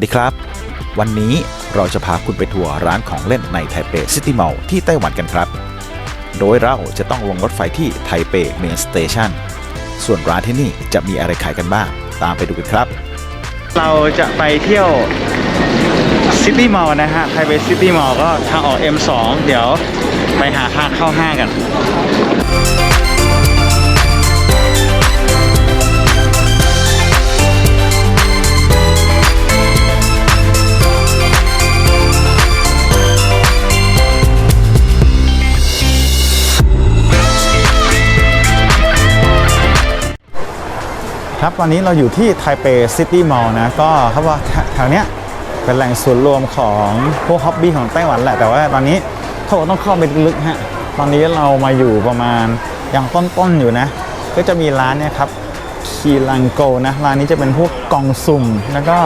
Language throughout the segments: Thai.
สวัสดีครับ วันนี้เราจะพาคุณไปทัวร์ร้านของเล่นในไทเปซิตี้มอลล์ที่ไต้หวันกันครับ โดยเราจะต้องลงรถไฟที่ไทเปเมนสเตชันส่วนร้านที่นี่จะมีอะไรขายกันบ้าง ตามไปดูกันครับ เราจะไปเที่ยวซิตี้มอลล์นะฮะไทเปซิตี้มอลล์ก็ทางออก M2 เดี๋ยวไปหาทางเข้าห้างกัน ตอนนี้เราอยู่ที่ไทเปซิตี้มอลล์นะ ก็เขาว่าแถวเนี้ยเป็นแหล่งศูนย์รวมของพวกฮ็อบบี้ของไต้หวันแหละ แต่ว่าตอนนี้เขาบอกต้องเข้าไปลึกฮะ ตอนนี้เรามาอยู่ประมาณอย่างต้นๆอยู่นะ ก็จะมีร้านเนี่ยครับคีรังโกนะ ร้านนี้จะเป็นพวกกล่องสุ่ม แล้วก็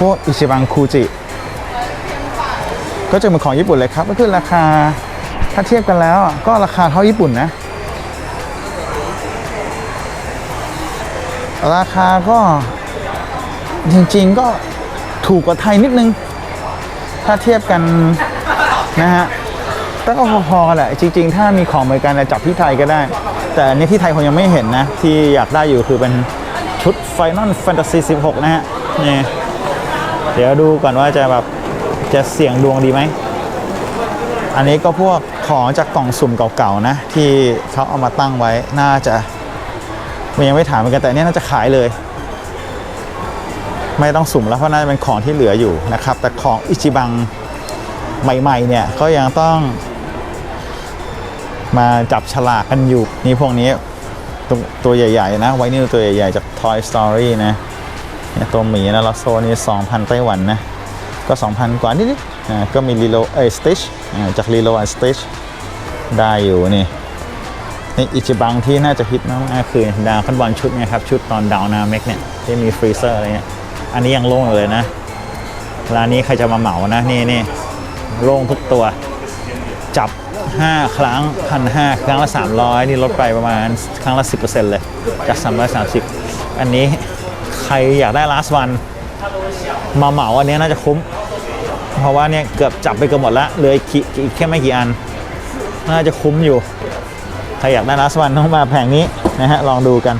พวกอิชิบังคูจิ ก็จะเป็นของญี่ปุ่นเลยครับ ก็คือราคาถ้าเทียบกันแล้วก็ราคาเท่าญี่ปุ่นนะ ราคาก็จริงๆก็ถูกกว่าไทยนิดนึง ถ้าเทียบกันนะฮะแต่ก็พอๆกันแหละ จริง ๆ ถ้ามีของเหมือนกันจะจับที่ไทยก็ได้ แต่อันนี้ที่ไทยคงยังไม่เห็นนะ ที่อยากได้อยู่คือเป็นชุด Final Fantasy 16 นะฮะนี่เดี๋ยวดูก่อนว่าจะแบบจะเสี่ยงดวงดีไหม อันนี้ก็พวกของจากกล่องสุ่มเก่าๆนะ ที่เขาเอามาตั้งไว้น่าจะ มันยังไม่ถามเหมือนกันแต่เนี้ยน่าจะขายเลย ไม่ต้องสุ่มแล้วเพราะน่าจะเป็นของที่เหลืออยู่นะครับ แต่ของอิจิบังใหม่ๆเนี่ยก็ยังต้อง มาจับฉลากกันอยู่นี่พวกนี้ตัวตัวใหญ่ๆนะไว้นี่ตัวใหญ่ๆจาก Toy Story นะเนี่ยตัวหมีนะลอโซนี่2,000 ไต้หวันนะ ก็ 2,000 กว่านิดๆอ่าก็มีลีโลเอสติชจากลีโลอันสติชได้อยู่นี่ นี่อิจิบังที่น่าจะฮิตมากๆคือดาวคันบอลชุดเนี่ยครับ ชุดตอนดาวนาเมกเนี่ยที่มีฟรีเซอร์อะไรเงี้ยอันนี้ยังโล่งเลยนะร้านนี้ใครจะมาเหมานะ นี่นี่โล่งทุกตัว จับ 5 ครั้งพันห้าครั้งละ 300 นี่ลดไปประมาณครั้งละ 10%เลย จาก 330 อันนี้ใครอยากได้ last one มาเหมาอันนี้น่าจะคุ้ม เพราะว่าเนี่ยเกือบจับไปเกือบหมดละเลยอีกแค่ไม่กี่อัน น่าจะคุ้มอยู่ ใครอยากได้ลาสวันต้องมาแผงนี้นะฮะลองดูกัน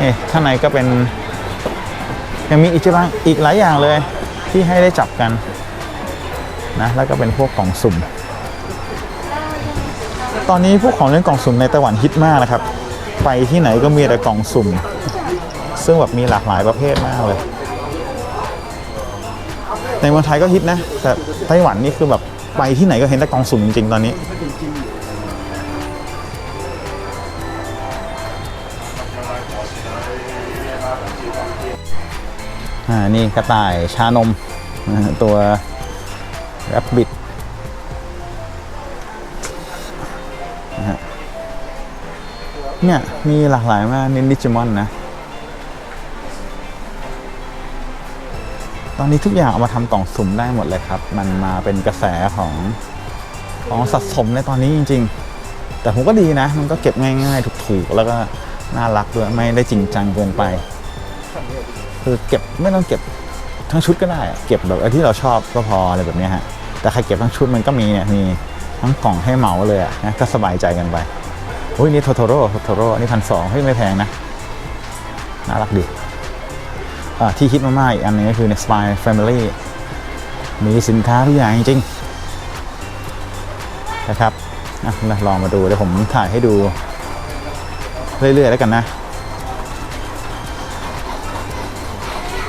นี่ข้างในก็เป็น ยังมีอีกบ้างอีกหลายอย่างเลยที่ให้ได้จับกันนะแล้วก็เป็นพวกกล่องสุ่ม ตอนนี้พวกของเล่นกล่องสุ่มในไต้หวันฮิตมากนะครับ ไปที่ไหนก็มีแต่กล่องสุ่ม ซึ่งแบบมีหลากหลายประเภทมากเลย ในเมืองไทยก็ฮิตนะ แต่ไต้หวันนี่คือแบบ ไปที่ไหนก็เห็นแต่กล่องสุ่มจริงๆ ตอนนี้ อ่า นี่กระต่ายชานม ตัวแรบบิทเนี่ย มีหลากหลายมากนินดิจิมอนนะ ตอนนี้ทุกอย่างเอามาทำกล่องสุ่มได้หมดเลยครับ มันมาเป็นกระแสของของสะสมในตอนนี้จริง ๆ แต่ผมก็ดีนะ มันก็เก็บง่ายๆถูกๆแล้วก็น่ารักด้วยไม่ได้จริงจังเกินไป คือเก็บไม่ต้องเก็บทั้งชุดก็ได้ เก็บแบบที่เราชอบก็พออะไรแบบนี้ฮะแต่ใครเก็บทั้งชุดมันก็มีเนี่ยมีทั้งกล่องให้เหมาเลยอะนะก็สบายใจกันไปอุ้ยนี่โทโทโร่โทโทโร่นี่พันสองเฮ้ยไม่แพงนะน่ารักดี ที่คิดมากๆอีกอันหนึงก็คือใน Spy Family มีสินค้าทุกอย่างจริงๆนะครับอะลองมาดูเดี๋ยวผมถ่ายให้ดู เรื่อยๆแล้วกันนะ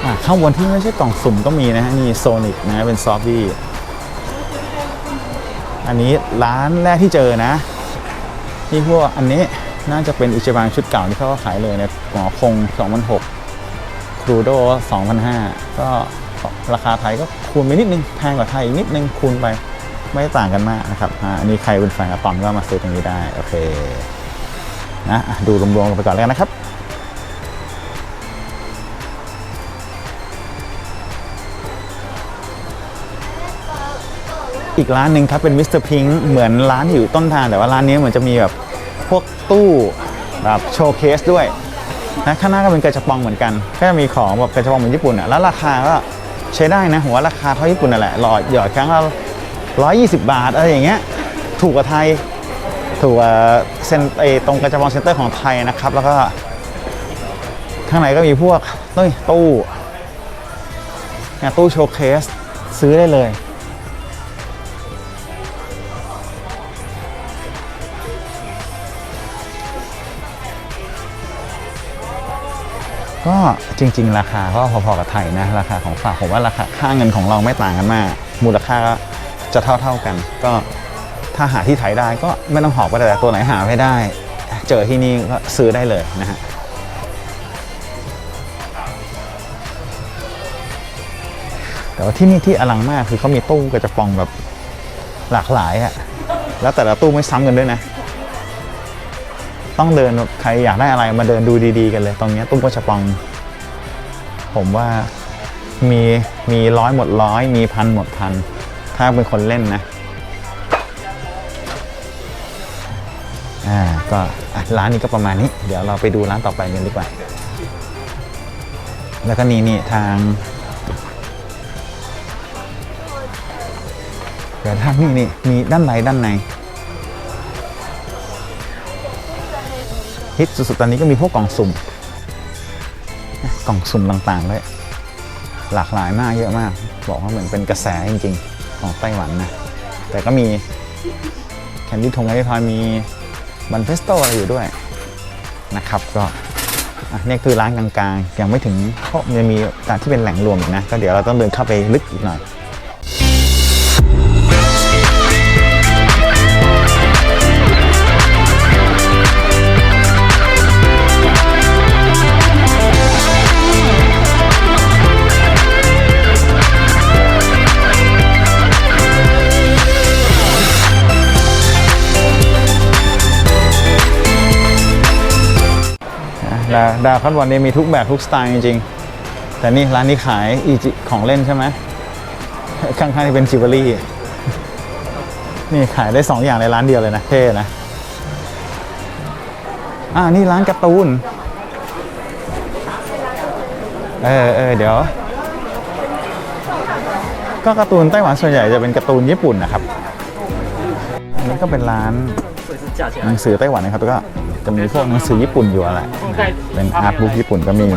อะข้างบนที่ไม่ใช่กล่องสุ่มก็มีนะฮะนี่โซนิกนะเป็นซอฟบี้อันนี้ร้านแรกที่เจอนะที่พวกอันนี้น่าจะเป็นอิจิบังชุดเก่าที่เขาขายเลยในหมอคง2006 รูโด2,500ก็ราคาไทยก็คูณไปนิดนึงแพงกว่าไทยอีกนิดนึงคูณไปไม่ต่างกันมากนะครับอันนี้ใครเป็นแฟนอะตอมก็มาซื้อตรงนี้ได้ โอเคนะดูรวมๆกันไปก่อนแล้วกันนะครับอีกร้านหนึ่งครับเป็นมิสเตอร์พิงเหมือนร้านที่อยู่ต้นทาง แต่ว่าร้านนี้เหมือนจะมีแบบพวกตู้แบบโชว์เคสด้วย นะข้างหน้าก็เป็นกระชับปองเหมือนกัน ก็จะมีของแบบกระชับปองเหมือนญี่ปุ่นอะแล้วราคาก็ใช้ได้นะผมว่าราคาเท่าญี่ปุ่นนั่นแหละหลอดหยอดครั้งละร้อยยี่สิบบาทอะไรอย่างเงี้ยถูกกว่าไทยถูกกว่าเซนไอตรงกระชับปองเซ็นเตอร์ของไทยนะครับแล้วก็ข้างในก็มีพวกเฮ้ตู้เนี่ยตู้โชว์เคสซื้อได้เลย ก็จริง ๆ ราคาก็พอๆกับไทยนะราคาของฝากผมว่าราคาค่าเงินของเราไม่ต่างกันมาก มูลค่าก็จะเท่าๆกัน ก็ถ้าหาที่ไทยได้ก็ไม่ต้องหอบไปแต่ตัวไหนหาไม่ได้ เจอที่นี่ก็ซื้อได้เลยนะฮะแต่ว่าที่นี่ที่อลังมากคือเขามีตู้กระจะปองแบบหลากหลายอะแล้วแต่ละตู้ไม่ซ้ำกันด้วยนะ ต้องเดินใครอยากได้อะไรมาเดินดูดีๆกันเลย ตรงนี้ตู้กระจะปอง ผมว่ามีมีร้อยหมดร้อย มีพันหมดพัน ถ้าเป็นคนเล่นนะอ่าก็ร้านนี้ก็ประมาณนี้ เดี๋ยวเราไปดูร้านต่อไปกันดีกว่า แล้วก็นี่นี่ทางเดี๋ยวทางนี่นี่มีด้านในด้านใน ฮิตสุดๆตอนนี้ก็มีพวกกล่องสุ่ม กล่องสุ่มต่างๆด้วยหลากหลายมากเยอะมาก บอกว่าเหมือนเป็นกระแสจริงๆ ของไต้หวันนะ แต่ก็มีแคนดี้ทงแคนดี้ทอยมีบันเฟสโตอะไรอยู่ด้วยนะครับก็อะนี่คือร้านกลางๆ ยังไม่ถึงเพราะยังมีการที่เป็นแหล่งรวมอีกนะ ก็เดี๋ยวเราต้องเดินเข้าไปลึกอีกหน่อย ดาวคัตบอลเนี่มีทุกแบบทุกสไตล์จริงๆ แต่นี่ร้านนี้ขายอีจิของเล่นใช่ไหมข้างๆที่เป็นจิวเวลรี่ นี่ขายได้2ออย่างในร้านเดียวเลยนะ เท่นะ อ่า นี่ร้านการ์ตูน เออเออเดี๋ยว ก็การ์ตูนไต้หวันส่วนใหญ่จะเป็นการ์ตูนญี่ปุ่นนะครับ อันนี้ก็เป็นร้านหนังสือไต้หวันนะครับ แล้วก็ะมีพวกหนังสือญี่ปุ่นอยู่แหละเป็นอาร์ตบุ๊กญี่ปุ่นก็มี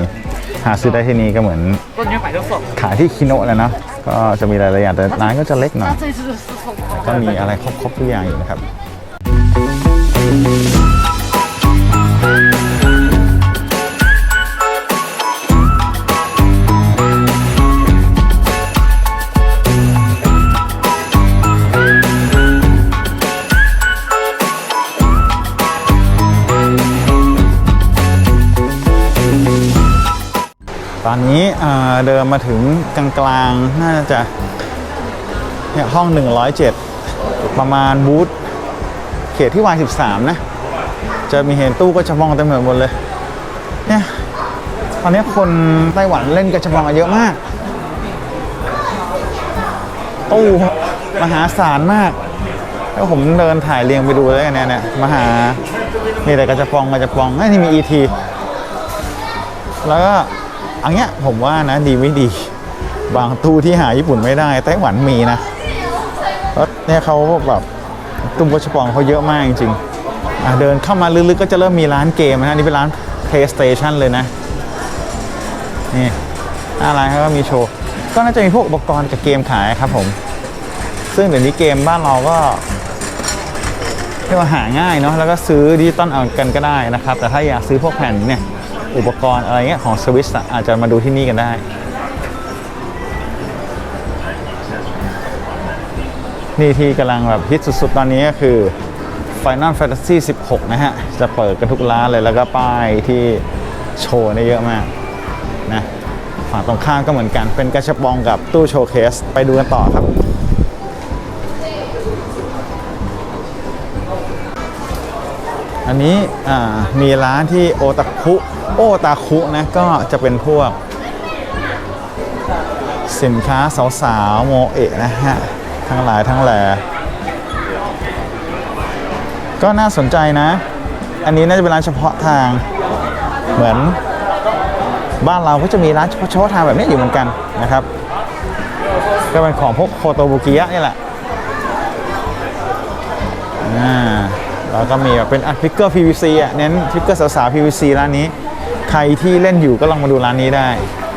หาซื้อได้ที่นี่ก็เหมือนขายที่คิโนะแหละเนาะก็จะมีหลายๆอย่างแต่ร้านก็จะเล็กหน่อยก็มีอะไรครบๆทุกอย่างอยู่นะครับ ตอนนี้เดินมาถึงกลางๆ น่าจะเนี่ยห้อง 107 ประมาณบูธเขตที่ Y13 นะ จะมีเห็นตู้ก็จะมองเต็มไปหมดเลย เนี่ยตอนนี้คนไต้หวันเล่นกระชับองเยอะมาก ตู้มหาศาลมากแล้วผมเดินถ่ายเรียงไปดูเลยเนี่ยเนี่ยมหา มีแต่กระจะปองกระจะปองไอ้ยนี่มี ET แล้วก็ อันเนี้ยผมว่านะดีไม่ดี บางตู้ที่หาญี่ปุ่นไม่ได้ไต้หวันมีนะแล้วเนี่ยเขาแบบตุ้มกระชปองเขาเยอะมากจริงๆอะเดินเข้ามาลึกๆก็จะเริ่มมีร้านเกมนะนี่เป็นร้าน PlayStation เลยนะนี่หน้าร้านเขาก็มีโชว์ ก็น่าจะมีพวกอุปกรณ์กับเกมขายครับผม ซึ่งเดี๋ยวนี้เกมบ้านเราก็เรียกว่าหาง่ายเนาะแล้วก็ซื้อดิจิตอลเอากันก็ได้นะครับ แต่ถ้าอยากซื้อพวกแผ่นเนี่ย อุปกรณ์อะไรเงี้ยของสวิสอาจจะมาดูที่นี่กันได้ นี่ที่กำลังแบบฮิตสุดๆ ตอนนี้ก็คือ Final Fantasy 16 นะฮะ จะเปิดกันทุกร้านเลยแล้วก็ป้ายที่โชว์นี่เยอะมากนะฝั่งตรงข้ามก็เหมือนกันเป็นกระชับองกับตู้โชว์เคส ไปดูกันต่อครับอันนี้มีร้านที่โอตาคุ โอตาคุนะก็จะเป็นพวก สินค้าสาวๆโมเอะนะฮะ ทั้งหลายทั้งแหล่ก็น่าสนใจนะ อันนี้น่าจะเป็นร้านเฉพาะทางเหมือนบ้านเราก็จะมีร้านเฉพาะทางแบบนี้อยู่เหมือนกันนะครับ ก็เป็นของพวกโคโตบุกิยะนี่แหละแล้วก็มีแบบเป็นอัดฟิกเกอร์ PVC อะเน้นฟิกเกอร์สาวๆ PVC ร้านนี้ ใครที่เล่นอยู่ก็ลองมาดูร้านนี้ได้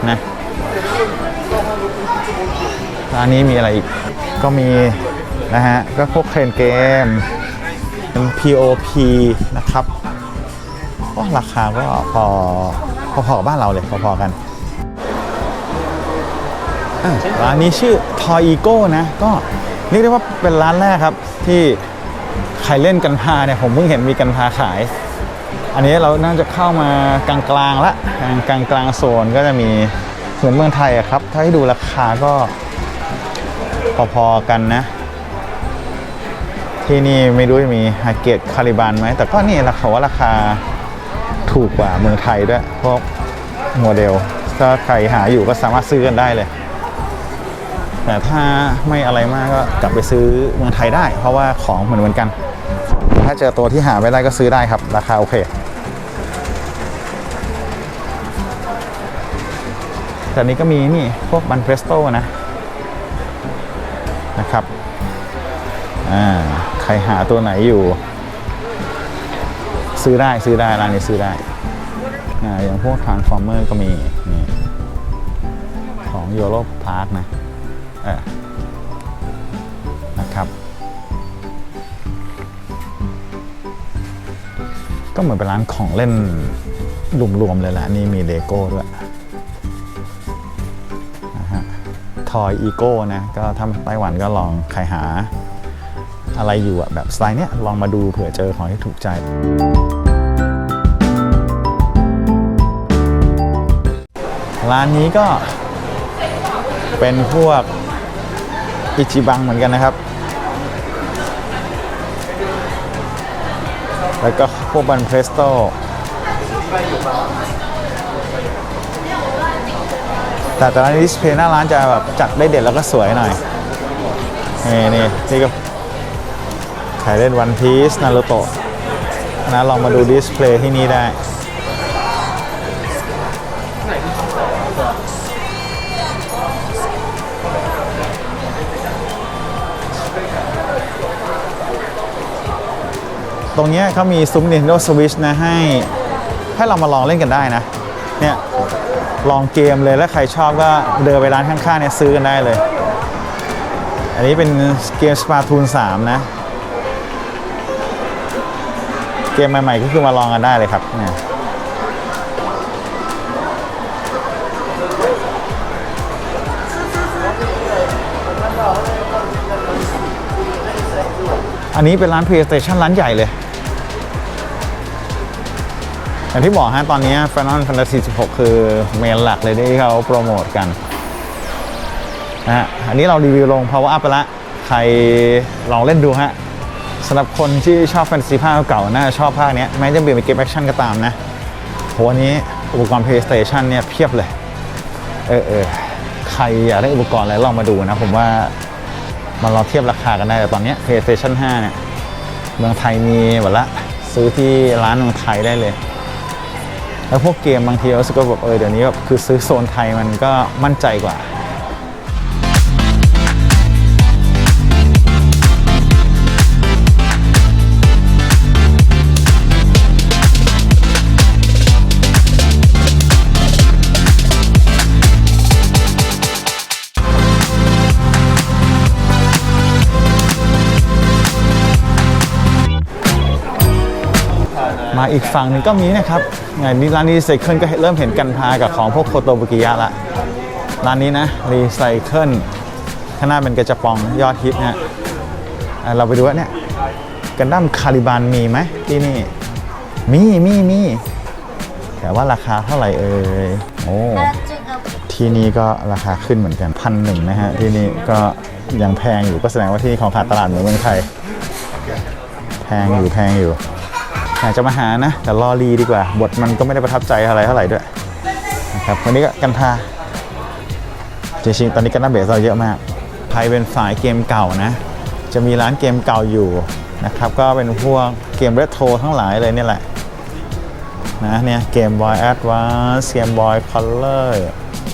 นะร้านนี้มีอะไรอีก ก็มีนะฮะ ก็พวกเครนเกมเป็น POP นะครับก็ราคาก็พอพอๆบ้านเราเลยพอๆกันร้านนี้ชื่อ Toy Ego นะ ก็เรียกได้ว่าเป็นร้านแรกครับ ที่ใครเล่นกันพาเนี่ย ผมเพิ่งเห็นมีกันพาขาย อันนี้เราน่าจะเข้ามากลางๆละกลางกลางกลางโซนก็จะมีเหมือนเมืองไทยอะครับ ถ้าให้ดูราคาก็พอๆกันนะ ที่นี่ไม่รู้จะมีฮาเกตคาริบานไหม แต่ก็นี่ราคาว่าราคาถูกกว่าเมืองไทยด้วยพวกโมเดล ถ้าใครหาอยู่ก็สามารถซื้อกันได้เลย แต่ถ้าไม่อะไรมากก็กลับไปซื้อเมืองไทยได้ เพราะว่าของเหมือนเหมือนกัน ถ้าเจอตัวที่หาไม่ได้ก็ซื้อได้ครับ ราคาโอเค แต่นี้ก็มีนี่พวกบันเพรสโตนะนะครับอ่าใครหาตัวไหนอยู่ ซื้อได้ซื้อได้ร้านนี้ซื้อได้อ่าอย่างพวก Transformer ก็มีนี่ของโยโรพาร์คนะเออนะครับ ก็เหมือนเป็นร้านของเล่นรวมๆเลยแหละนี่มีเลโก้ด้วย อยอีโก้นะ ก็ถ้าไต้หวันก็ลองใครหา อะไรอยู่อะแบบสไตล์เนี้ยลองมาดูเผื่อเจอของที่ถูกใจ ร้านนี้ก็เป็นพวกอิจิบังเหมือนกันนะครับ แล้วก็พวกบันเพรสโต แต่ตอนนี้ดิสเพย์หน้าร้านจะแบบจัดได้เด็ดแล้วก็สวยหน่อย นี่นี่นี่ก็ใครเล่นวันพีซนารูโตะนะลองมาดูดิสเพลย์ที่นี่ได้ตรงนี้เขามีซุ้ม Nintendo Switch นะให้ให้เรามาลองเล่นกันได้นะ เนี่ยลองเกมเลยแล้วใครชอบก็เดินไปร้านข้างๆเนี่ยซื้อกันได้เลย อันนี้เป็นเกม Splatoon 3นะ เกมใหม่ๆก็คือมาลองกันได้เลยครับเนี่ยอันนี้เป็นร้าน PlayStation ร้านใหญ่เลย อย่างที่บอกฮะตอนนี้ Final Fantasy 16 คือเมนหลักเลยที่เขาโปรโมทกันนะฮะอันนี้เรารีวิวลง Power Up ไปละ ใครลองเล่นดูฮะสำหรับคนที่ชอบแฟนตาซีภาคเก่าน่าจะชอบภาคเนี้ยแม้จะเปลี่ยนเป็นเกมแอคชั่นก็ตามนะโหอันนี้อุปกรณ์ PlayStation เนี่ยเพียบเลย เออเออใครอยากได้อุปกรณ์อะไรลองมาดูนะ ผมว่ามันลองเทียบราคากันได้แต่ตอนนี้ PlayStation 5 เนี่ย เมืองไทยมีหมดละ ซื้อที่ร้านเมืองไทยได้เลย แล้วพวกเกมบางทีเราสึกว่าแบบเออเดี๋ยวนี้แบบคือซื้อโซนไทยมันก็มั่นใจกว่า อีกฝั่งหนึ่งก็มีนะครับไงนี่ร้านนี้รีไซเคิลก็เริ่มเห็นกันพากับของพวกโคโตบุกิยะละร้านนี้นะรีไซเคิลข้างหน้าเป็นกระจะปองยอดฮิตนะเราไปดูว่าเนี่ยกันดั้มคาริบานมีไหมที่นี่มีมีมีแต่ว่าราคาเท่าไหร่เอ่ยโอ้ที่นี่ก็ราคาขึ้นเหมือนกันพันหนึ่งนะฮะที่นี่ก็ยังแพงอยู่ก็แสดงว่าที่นี่ของขาดตลาดเหมือนเมืองไทยแพงอยู่แพงอยู่ อยากจะมาหานะ แต่รอรีดีกว่า บทมันก็ไม่ได้ประทับใจอะไรเท่าไหร่ด้วยนะครับวันนี้ก็กันพาจริงๆตอนนี้กันนาเบสเราเยอะมากใครเป็นฝ่ายเกมเก่านะ จะมีร้านเกมเก่าอยู่นะครับ ก็เป็นพวกเกมเรโทรทั้งหลายเลยเนี่แหละนะเนี่ยเกม Boy Advance เกม Boy Color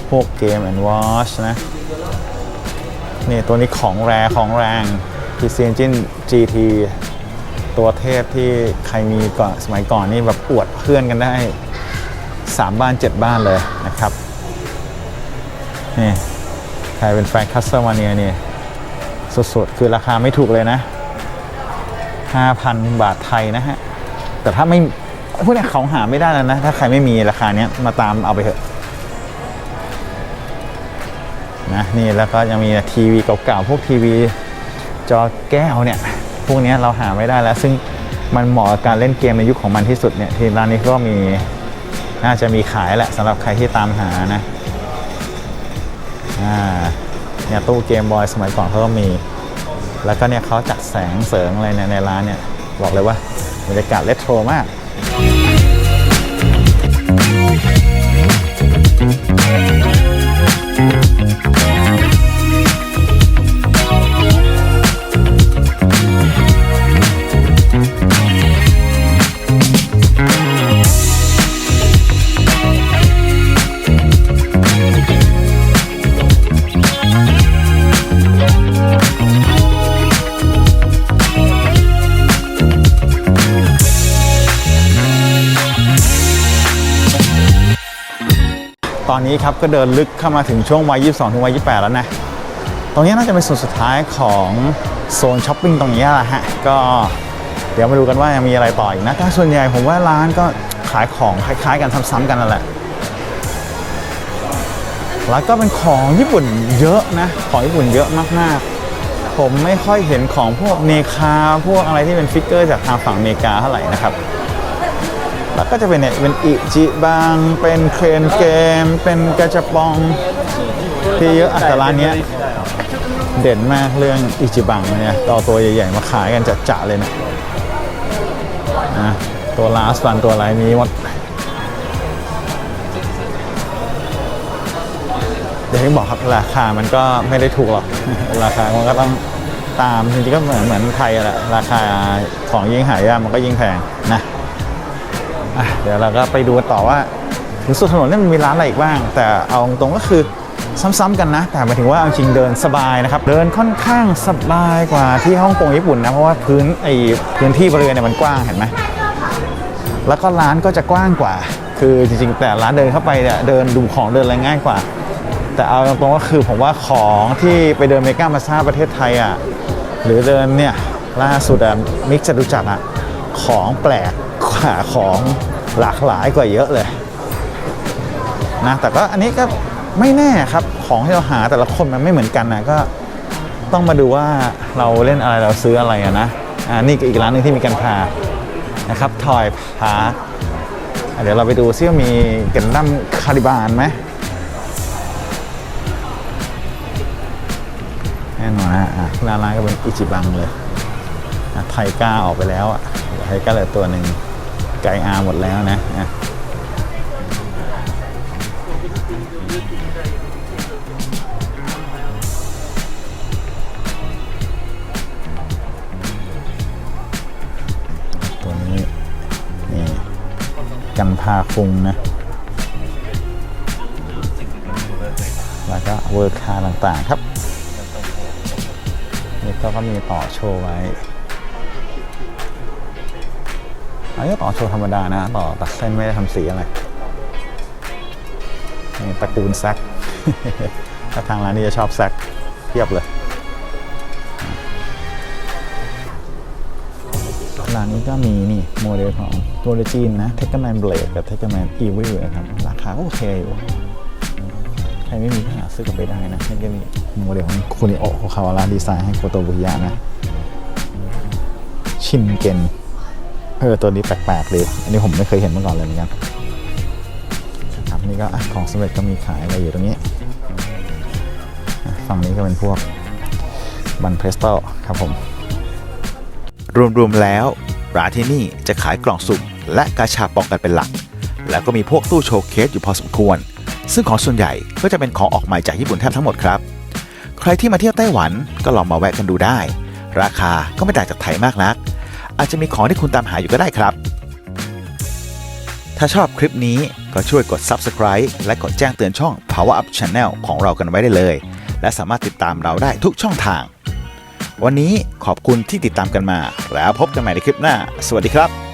พวกเกม and Watch นะนี่ตัวนี้ของแรของแรง PC Engine GT ตัวเทพที่ใครมีก่อนสมัยก่อนนี่แบบอวดเพื่อนกันได้ 3 บ้าน 7 บ้านเลยนะครับนี่ใครเป็นแฟนคัสเตอร์มาเนียนี่สุดๆ คือราคาไม่ถูกเลยนะ 5,000 บาทไทยนะฮะ แต่ถ้าไม่พวกนี้ยเขาหาไม่ได้แล้วนะ ถ้าใครไม่มีราคาเนี้ยมาตามเอาไปเถอะนะนี่แล้วก็ยังมีทีวีเก่าๆ พวกทีวีจอแก้วเนี่ย วกนี้เราหาไม่ได้แล้ว ซึ่งมันเหมาะกับการเล่นเกมในยุคของมันที่สุดเนี่ยที่ร้านนี้ก็มีน่าจะมีขายแหละสำหรับใครที่ตามหานะอ่าเนี่ยตู้เกมบอยสมัยก่อนเขาก็มี แล้วก็เนี่ยเขาจัดแสงเสริงอะไรเนี่ยในร้านเนี่ยบอกเลยว่าบรรยากาศเลโทรมาก ครับก็เดินลึกเข้ามาถึงช่วงวัย 22 ถึงวัย 28 แล้วนะ ตรงนี้น่าจะเป็นส่วนสุดท้ายของโซนช้อปปิ้งตรงนี้แหละฮะ ก็เดี๋ยวมาดูกันว่ายังมีอะไรต่ออีกนะแต่ส่วนใหญ่ผมว่าร้านก็ขายของคล้ายๆ กันซ้ำๆกันนั่นแหละ แล้วก็เป็นของญี่ปุ่นเยอะนะ ของญี่ปุ่นเยอะมากๆ ผมไม่ค่อยเห็นของพวกเนคาพวกอะไรที่เป็นฟิกเกอร์จากทางฝั่งอเมริกาเท่าไหร่นะครับ แล้วก็จะเป็นเนี่ยเป็นอิจิบัง เป็นเครนเกม เป็นกระจับปองที่เยอะอะแต่ร้านเนี้ยเด่นมากเรื่องอิจิบังเนี่ยต่อตัวใหญ่ๆ มาขายกันจัดจะเลยนะนะตัวลาสฟันตัวอะไรมีหมดอย่างที่บอกครับราคามันก็ไม่ได้ถูกหรอก ราคามันก็ต้องตามจริงๆก็เหมือนเหมือนไทยแหละราคาของยิ่งหายากมันก็ยิ่งแพงนะ อะเดี๋ยวเราก็ไปดูกันต่อว่าถึงสุดถนนนี่มันมีร้านอะไรอีกบ้าง แต่เอาตรงก็คือซ้ำๆกันนะ แต่หมายถึงว่าเอาจริงเดินสบายนะครับ เดินค่อนข้างสบายกว่าที่ฮ่องกงญี่ปุ่นนะ เพราะว่าพื้นไอพื้นที่บริเวณเนี่ยมันกว้างเห็นไหมแล้วก็ร้านก็จะกว้างกว่า คือจริงๆ แต่ร้านเดินเข้าไปเนี่ยเดินดูของเดินอะไรง่ายกว่า แต่เอาตรงๆก็คือผมว่าของที่ไปเดินเมกามาซาประเทศไทยอะหรือเดินเนี่ยล่าสุดอะมิกจะดูจักรอะของแปลกกว่าของ หลากหลายกว่าเยอะเลยนะแต่ก็อันนี้ก็ไม่แน่ครับของที่เราหาแต่ละคนมันไม่เหมือนกันนะก็ต้องมาดูว่าเราเล่นอะไรเราซื้ออะไรนะอ่านี่ก็อีกร้านหนึงที่มีกันพานะครับทอยพาเดี๋ยวเราไปดูซิว่ามีกันดั้มคาริบานไหมแน่นอนนะอะร้านร้านก็เป็นอิจิบังเลยไทก้าออกไปแล้วอะไทก้าเหลือตัวหนึ่ง ไกอาหมดแล้วนะตัวนี้นี่กันพาคุงนะแล้วก็เวอร์คาต่างๆครับนี่ก็มีต่อโชว์ไว้ อันนี้ต่อโชว์ธรรมดานะ ต่อตัดเส้นไม่ได้ทำสีอะไรนี่ตระกูลแซกถ้าทางร้านนี้จะชอบแซกเพียบเลยร้านนี้ก็มีนี่โมเดลของตัวจีนนะเทคเกอร์แมนเบลดกับเทคเกอร์แมนอีวิลนะครับ ราคาก็โอเคอยู่ ใครไม่มีก็หาซื้อกลับไปได้นะนี่ก็มีโมเดลของคุนิโอคาวาระดีไซน์ให้โคโตบุยะนะ ชินเกน เออตัวนี้แปลกๆเลยอันนี้ผมไม่เคยเห็นมาก่อนเลยเหมือนกันครับนี่ก็ของสำเร็จก็มีขายอะไรอยู่ตรงนี้ฝั่งนี้ก็เป็นพวกบันเพรสโตครับผม รวมๆแล้วร้านที่นี่จะขายกล่องสุ่มและกาชาปองกันเป็นหลัก แล้วก็มีพวกตู้โชว์เคสอยู่พอสมควร ซึ่งของส่วนใหญ่ก็จะเป็นของออกใหม่จากญี่ปุ่นแทบทั้งหมดครับ ใครที่มาเที่ยวไต้หวันก็ลองมาแวะกันดูได้ ราคาก็ไม่ต่างจากไทยมากนัก อาจจะมีของที่คุณตามหาอยู่ก็ได้ครับ ถ้าชอบคลิปนี้ก็ช่วยกด Subscribe และกดแจ้งเตือนช่อง Power Up Channel ของเรากันไว้ได้เลย และสามารถติดตามเราได้ทุกช่องทาง วันนี้ขอบคุณที่ติดตามกันมา แล้วพบกันใหม่ในคลิปหน้า สวัสดีครับ